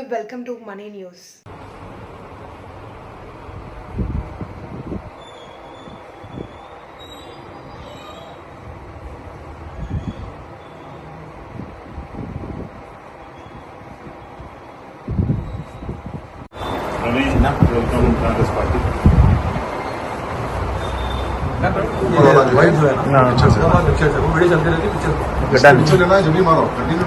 Welcome to money news Ravi welcome Congress party white जो है ना हाँ। पिक्चर से पिक्चर से वो वीडियो चलती रहती है पिक्चर गड्ढा पिक्चर लेना है जब भी मारो कंटिन्यू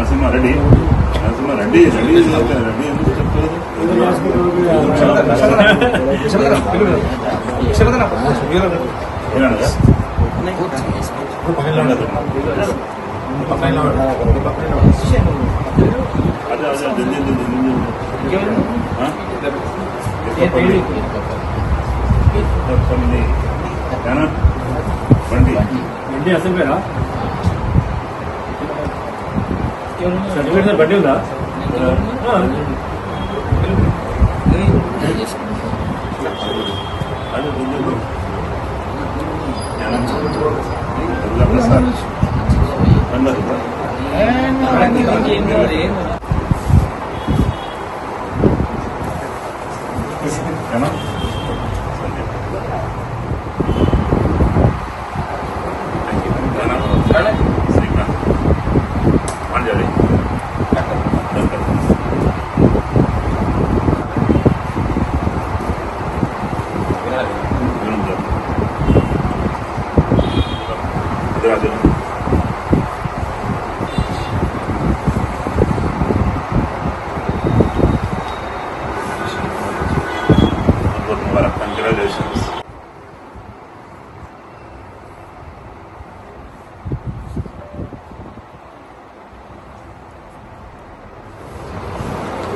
నరసింహారెడ్డి నరసింహారెడ్డి రెడ్డి రెడ్డి ఎందుకు చెప్తలేదు అదే అదే జల్దీ జల్దీ జల్దీ బండి అసలు పేరా సర్టిఫికేట్ సార్ బండి ఉందా.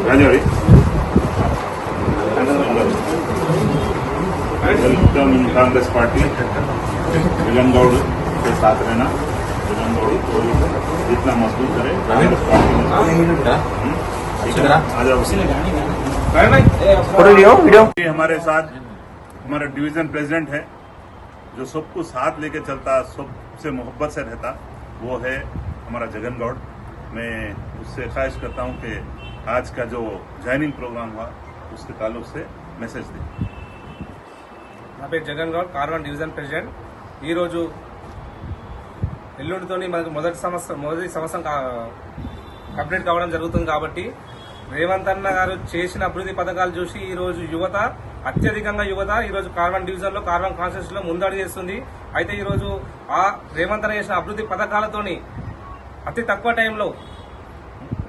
Rajouri welcome in Congress party villain Goud के साथ रहना विलन गौड़ को जितना मज़बूत करे कांग्रेस पार्टी हमारे साथ हमारा डिवीज़न प्रेसिडेंट है जो सबको साथ लेके चलता सबसे मोहब्बत से रहता वो है हमारा जगन गौड़। मैं उससे ख्वाहिश करता हूँ कि आज का जो ज्वाइनिंग प्रोग्राम हुआ उसके ताल्लुक से मैसेज दें నా పేరు జగన్ గౌడ్ కార్వన్ డివిజన్ ప్రెసిడెంట్ ఈరోజు ఎల్లుండితోని మనకు మొదటి సంవత్సరం మొదటి సంవత్సరం కా- కంప్లీట్ కావడం జరుగుతుంది కాబట్టి రేవంత్ అన్న గారు చేసిన అభివృద్ధి పథకాలు చూసి ఈ రోజు యువత అత్యధికంగా యువత ఈ రోజు కార్వన్ డివిజన్ లో కార్వన్ కాన్స్టిట్యూషన్ లో ముందడుగు చేస్తుంది అయితే ఈ రోజు ఆ రేవంత్ అన్న చేసిన అభివృద్ధి పథకాలతోని అతి తక్కువ టైంలో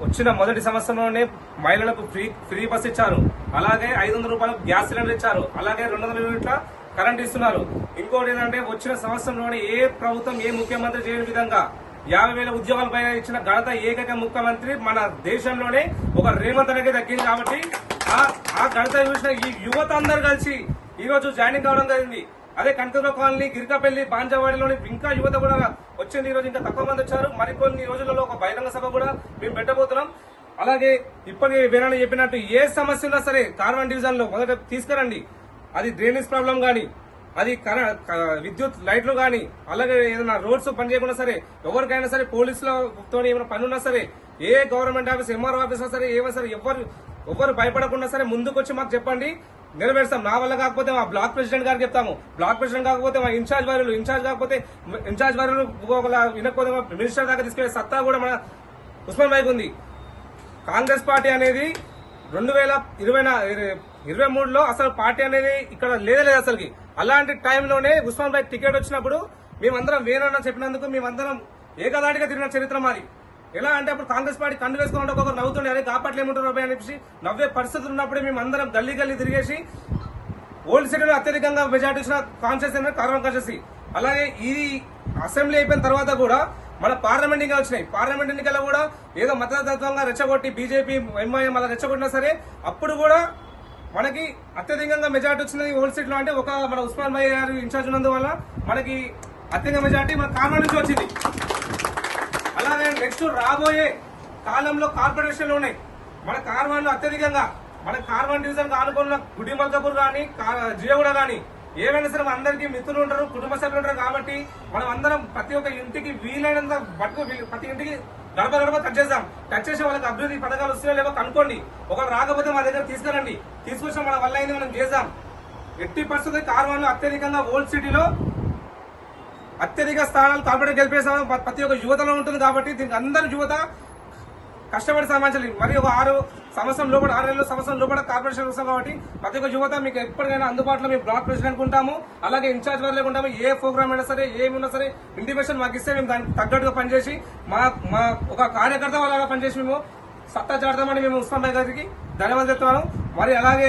వచ్చిన మొదటి సంవత్సరంలోనే మహిళలకు ఫ్రీ ఫ్రీ బస్ ఇచ్చారు. అలాగే ఐదు వందల రూపాయలకు గ్యాస్ సిలిండర్ ఇచ్చారు. అలాగే రెండు వందల యూనిట్ల కరెంట్ ఇస్తున్నారు. ఇంకోటి ఏంటంటే వచ్చిన సంవత్సరంలోనే ఏ ప్రభుత్వం ఏ ముఖ్యమంత్రి చేయని విధంగా యాభై వేల ఉద్యోగాల పైన ఇచ్చిన ఘనత ఏకైక ముఖ్యమంత్రి మన దేశంలోనే ఒక రేవంత్ అనేది దక్కింది కాబట్టి ఆ ఘనత చూసిన ఈ యువత అందరు కలిసి ఈ రోజు జాయినింగ్ కావడం జరిగింది. అదే కనకదుర్గ కాలనీ గిరికపల్లి బాంజావాడిలోని ఇంకా యువత కూడా వచ్చింది. ఈ రోజు ఇంకా తక్కువ మంది వచ్చారు. మరికొన్ని రోజులలో ఒక బహిరంగ సభ కూడా మేము పెట్టబోతున్నాం. అలాగే ఇప్పటికే వీరన్న చెప్పినట్టు ఏ సమస్య ఉన్నా సరే కార్వన్ డివిజన్లో మొదట తీసుకురండి. అది డ్రైనేజ్ ప్రాబ్లం కానీ అది విద్యుత్ లైట్లు కానీ అలాగే ఏదైనా రోడ్స్ పని చేయకుండా సరే ఎవరికైనా సరే పోలీసులతో ఏమైనా పని ఉన్నా సరే ఏ గవర్నమెంట్ ఆఫీస్ ఎంఆర్ఓ ఆఫీస్ సరే ఏమైనా సరే ఎవరు ఒకరు భయపడకుండా సరే ముందుకు వచ్చి మాకు చెప్పండి. నెరవేరుస్తాం. నా వల్ల కాకపోతే మా బ్లాక్ ప్రెసిడెంట్ గారికి చెప్తాము. బ్లాక్ ప్రెసిడెంట్ కాకపోతే మా ఇన్ఛార్జ్ వారులు ఇన్ఛార్జ్ కాకపోతే ఇన్ఛార్జ్ వారులు వినకపోతే మా మినిస్టర్ దాకా తీసుకెళ్ళే సత్తా కూడా మన ఉస్మాన్ భాయ్కి ఉంది. కాంగ్రెస్ పార్టీ అనేది రెండు వేల ఇరవై ఇరవై మూడులో అసలు పార్టీ అనేది ఇక్కడ లేదే లేదు అసలుకి. అలాంటి టైంలోనే ఉస్మాన్ బాయ్ టికెట్ వచ్చినప్పుడు మేమందరం వేనన్న చెప్పినందుకు మేమందరం ఏకదాటిగా తిరిగిన చరిత్ర మాది. ఎలా అంటే అప్పుడు కాంగ్రెస్ పార్టీ కండు వేసుకున్నట్టు ఒక్కొక్కరు నవ్వుతుండే అరే కాపాట్లు అని చెప్పేసి నవ్వే పరిస్థితులు ఉన్నప్పుడే అందరం గల్లీ గల్లీ తిరిగేసి ఓల్డ్ సిటీలో అత్యధికంగా మెజార్టీ ఇచ్చిన కాన్షియస్ కారణం కాన్షియస్ అలాగే ఈ అసెంబ్లీ అయిపోయిన తర్వాత కూడా మన పార్లమెంట్ ఎన్నికలు వచ్చినాయి. పార్లమెంట్ ఎన్నికల్లో కూడా ఏదో మతతత్వంగా రెచ్చగొట్టి బీజేపీ ఎంఐఎం అలా రెచ్చగొట్టినా సరే అప్పుడు కూడా మనకి అత్యధికంగా మెజార్టీ వచ్చింది ఓల్డ్ సీట్లో అంటే ఒక మన ఉస్మాన్ భాయ్ గారు ఇన్ఛార్జ్ ఉన్నందువల్ల మనకి అత్యధిక మెజార్టీ మన కారణం నుంచి వచ్చింది. అలాగే నెక్స్ట్ రాబోయే కాలంలో కార్పొరేషన్లు ఉన్నాయి. మన కార్వాన్లు అత్యధికంగా మన కార్వాన్ డివిజన్ ఆనుకున్న గుడి మల్కపూర్ కానీ జియగూడ కానీ ఏమైనా సరే మన అందరికీ మిత్రులు ఉంటారు కుటుంబ సభ్యులు ఉంటారు కాబట్టి మనం అందరం ప్రతి ఒక్క ఇంటికి వీలైనంత పట్టుకు ప్రతి ఇంటికి గడప గడప టచ్ చేద్దాం టచ్ చేసి వాళ్ళకి అభివృద్ధి పథకాలు వస్తాయో లేవో కనుక్కోండి. ఒకరు రాకపోతే మా దగ్గర తీసుకురండి తీసుకొచ్చిన మన వల్ల అయింది మనం చేద్దాం. ఎట్టి పరిస్థితి కార్వాన్లు అత్యధికంగా ఓల్డ్ సిటీలో అత్యధిక స్థానాలు కార్పొరేట్ గెలిపేసాము ప్రతి ఒక్క యువతలో ఉంటుంది కాబట్టి దీనికి అందరూ యువత కష్టపడి సంబంధించాలి మరి ఒక ఆరు సంవత్సరం లోపల ఆరు నెలల సంవత్సరం లోపల కార్పొరేషన్ వస్తాం కాబట్టి ప్రతి ఒక్క యువత మీకు ఎప్పటికైనా అందుబాటులో మేము బ్లాక్ ప్రెసిడెంట్ ఉంటాము అలాగే ఇన్ఛార్జ్ వారు ఉంటాము. ఏ ప్రోగ్రామ్ అయినా సరే ఏమున్నా సరే ఇంటిమేషన్ మాకు ఇస్తే మేము దానికి తగ్గట్టుగా పనిచేసి మా మా ఒక కార్యకర్త వాళ్ళగా పనిచేసి మేము సత్తా చాడతామని మేము ఉస్మాన్ భాయ్ గారికి ధన్యవాదాలు చెప్తున్నాను. మరి అలాగే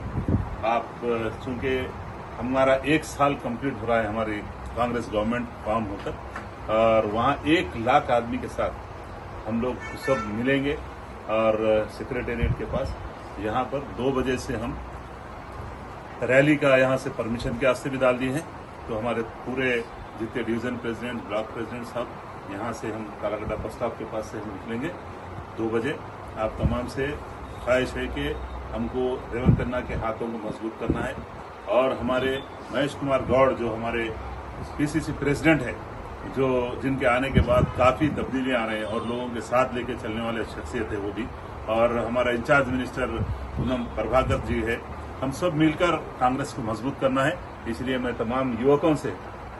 आप चूँकि हमारा एक साल कंप्लीट हो रहा है हमारी कांग्रेस गवर्नमेंट फॉर्म होकर, और वहाँ एक लाख आदमी के साथ हम लोग सब मिलेंगे, और सेक्रेटेरिएट के पास। यहाँ पर दो बजे से हम रैली का यहाँ से परमिशन के वास्ते भी डाल दिए हैं। तो हमारे पूरे जितने डिवीज़न प्रेसिडेंट ब्लॉक प्रेसिडेंट साहब, यहाँ से हम कालागड्डा बस स्टॉप के पास से हम निकलेंगे दो बजे। आप तमाम से ख्वाहिश है कि हमको रेवंत अन्ना के हाथों को मज़बूत करना है और हमारे महेश कुमार गौड़ जो हमारे पीसीसी प्रेसिडेंट है, जो जिनके आने के बाद काफ़ी तब्दीली आ रहे हैं और लोगों के साथ लेके चलने वाले शख्सियत है वो भी। और हमारा in charge minister Poonam Prabhakar ji है। हम सब मिलकर कांग्रेस को मज़बूत करना है। इसलिए मैं तमाम युवकों से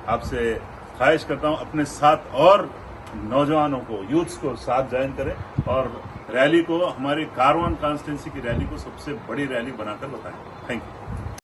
आपसे ख्वाहिश करता हूँ, अपने साथ और नौजवानों को, यूथ्स को साथ ज्वाइन करें और रैली को हमारे कारवान कॉन्स्टिट्यूंसी की रैली को सबसे बड़ी रैली बनाकर बताएँ।